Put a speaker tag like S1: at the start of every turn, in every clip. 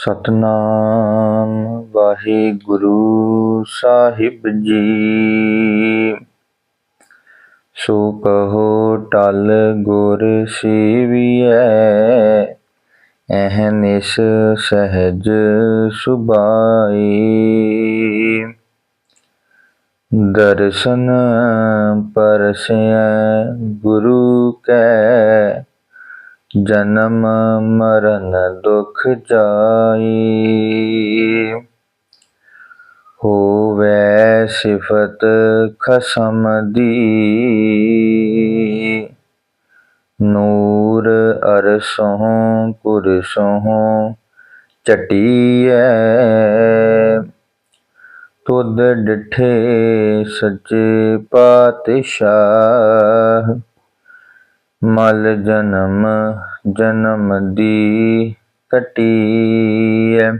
S1: ਸਤਨਾਮ ਵਾਹਿਗੁਰੂ ਸਾਹਿਬ ਜੀ। ਸੋ ਕਹੋ, ਟਲ ਗੁਰ ਸੇਵੀਐ ਐਹਨਿਸ ਸਹਿਜ ਸੁਭਾਈ ਦਰਸ਼ਨ ਪਰਸੈ ਗੁਰੂ ਕੈ ਜਨਮ ਮਰਨ ਦੁਖ ਜਾਈ। ਹੋਵੇ ਸਿਫਤ ਖਸਮ ਦੀ। ਨੂਰ ਅਰਸੋਂ ਪੁਰਸੋਂ ਚਟੀਐ ਤੁਧ ਡਿਠੇ ਸੱਚੇ ਪਾਤਸ਼ਾਹ। ਮਲ ਜਨਮ ਜਨਮ ਦੀ ਕਟੀਐ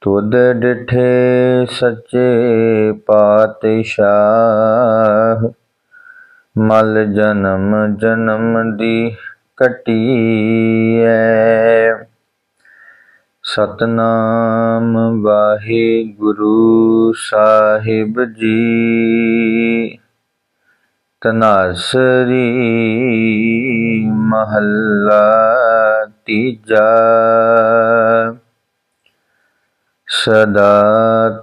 S1: ਤੁਧ ਡਿਠੇ ਸੱਚੇ ਪਾਤਸ਼ਾਹ। ਮਲ ਜਨਮ ਜਨਮ ਦੀ ਕਟੀਐ ਸਤਨਾਮ ਵਾਹਿਗੁਰੂ ਸਾਹਿਬ ਜੀ। ਤਨਾਸਰੀ ਮਹੱਲਾ ਤੀਜਾ। ਸਦਾ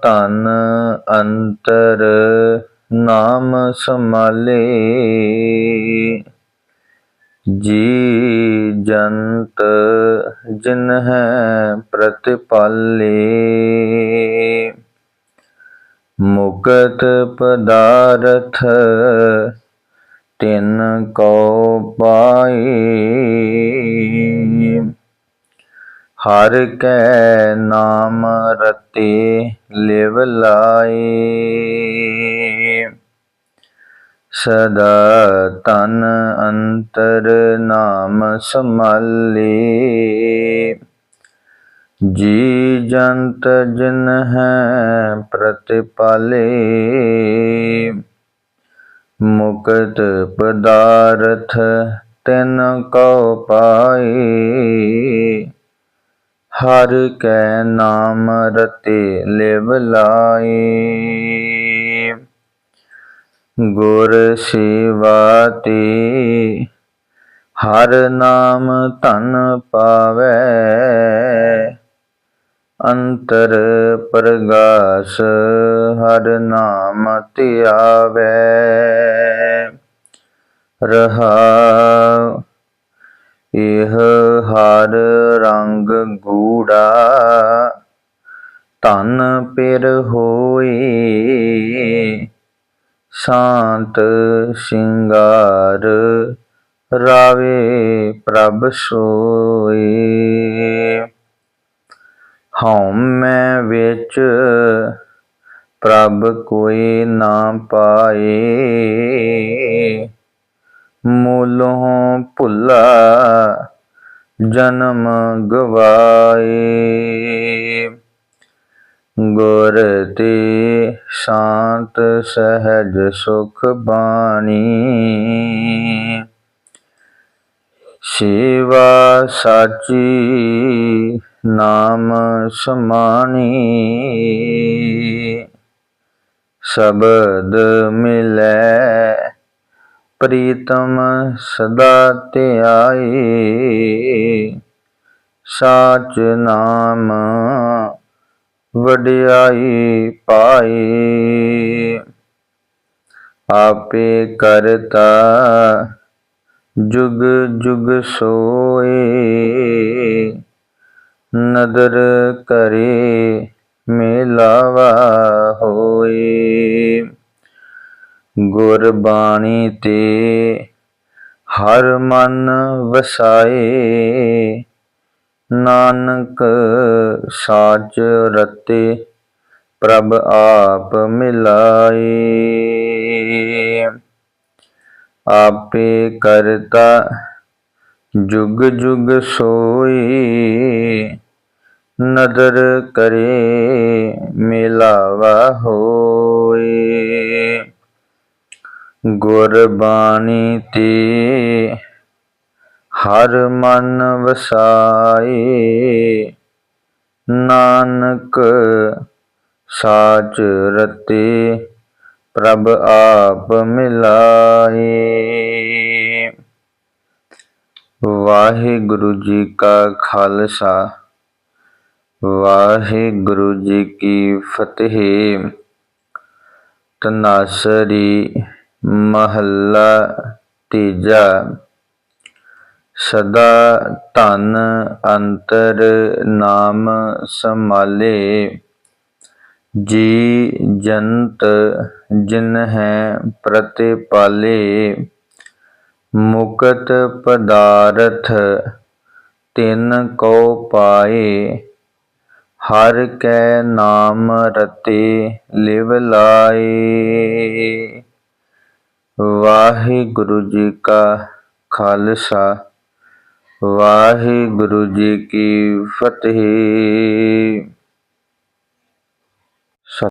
S1: ਤਨ ਅੰਤਰ ਨਾਮ ਸਮਾਲੇ ਜੀ ਜੰਤ ਜਿਨ ਹੈ ਪ੍ਰਤਿਪਾਲੇ। ਮੁਕਤ ਪਦਾਰਥ ਤਿਨ ਕੋ ਪਾਈ ਹਰ ਕੈ ਨਾਮ ਰਤੇ ਲਿਵ ਲਾਏ। ਸਦਾ ਤਨ ਅੰਤਰ ਨਾਮ ਸਮਾਲੇ ਜੀ ਜੰਤ ਜਿਨ ਹੈ ਪ੍ਰਤਿਪਾਲੇ। ਮੁਕਤ ਪਦਾਰਥ ਤਿਨ ਕਉ ਪਾਈ ਹਰ ਕੈ ਨਾਮ ਰਤੇ ਲਿਵ ਲਾਈ ਗੁਰ ਸੇਵਾ ਤੇ ਹਰ ਨਾਮ ਧਨ ਪਾਵੈ। ਅੰਤਰ ਪ੍ਰਗਾਸ, ਹਰ ਨਾਮ ਧਿਆਵੈ। ਰਹਾ, ਇਹ ਹਰ ਰੰਗ ਗੂੜਾ, ਧਨ ਪਿਰ ਹੋਈ ਸ਼ਾਂਤ ਸ਼ਿੰਗਾਰ ਰਾਵੇ ਪ੍ਰਭ ਸੋਏ। ਹਉਮੈ ਵਿੱਚ, ਪ੍ਰਭ ਕੋਈ ਨਾ ਪਾਏ। ਮੂਲੋਂ ਭੁੱਲਾ ਜਨਮ ਗਵਾਏ। ਗੁਰ ਤੇ ਸ਼ਾਂਤ ਸਹਿਜ ਸੁਖ ਬਾਣੀ। ਸੇਵਾ ਸਾਚੀ ਨਾਮ ਸਮਾਣੀ। ਸ਼ਬਦ ਮਿਲੈ, ਪ੍ਰੀਤਮ ਸਦਾ ਧਿਆਈ ਸਾਚ ਨਾਮ ਵਡਿਆਈ ਪਾਈ ਆਪੇ ਕਰਤਾ ਜੁਗ ਜੁਗ ਸੋਏ। ਨਦਰ ਕਰੇ, ਮੇਲਾਵਾ ਹੋਏ। ਗੁਰਬਾਣੀ ਤੇ ਹਰ ਮਨ ਵਸਾਏ। ਨਾਨਕ ਸਾਚ ਰਤੇ, ਪ੍ਰਭ ਆਪ ਮਿਲਾਏ। ਆਪੇ ਕਰਤਾ, ਜੁਗ ਜੁਗ ਸੋਈ ਨਦਰ ਕਰੇ ਮਿਲਾਵਾ ਹੋਏ। ਗੁਰਬਾਣੀ ਤੇ ਹਰ ਮਨ ਵਸਾਏ। ਨਾਨਕ ਸਾਚ ਰਤੇ ਪ੍ਰਭ ਆਪ ਮਿਲਾਏ। ਵਾਹਿਗੁਰੂ ਜੀ ਕਾ ਖਾਲਸਾ। ਵਾਹਿਗੁਰੂ ਜੀ ਕੀ ਫਤਿਹ। ਤਨਾਸਰੀ ਮਹੱਲਾ ਤੀਜਾ। ਸਦਾ ਧਨ ਅੰਤਰ ਨਾਮ ਸੰਭਾਲੇ। ਜੀ ਜੰਤ ਜਿਨ ਹੈ ਪ੍ਰਤਿਪਾਲੇ, ਮੁਕਤ ਪਦਾਰਥ ਤਿਨ ਕੋ ਪਾਏ। ਹਰ ਕੈ ਨਾਮ ਰਤੇ ਲਿਵ ਲਾਏ। ਵਾਹਿਗੁਰੂ ਜੀ ਕਾ ਖਾਲਸਾ ਵਾਹਿਗੁਰੂ ਜੀ ਕੀ ਫਤਿਹ।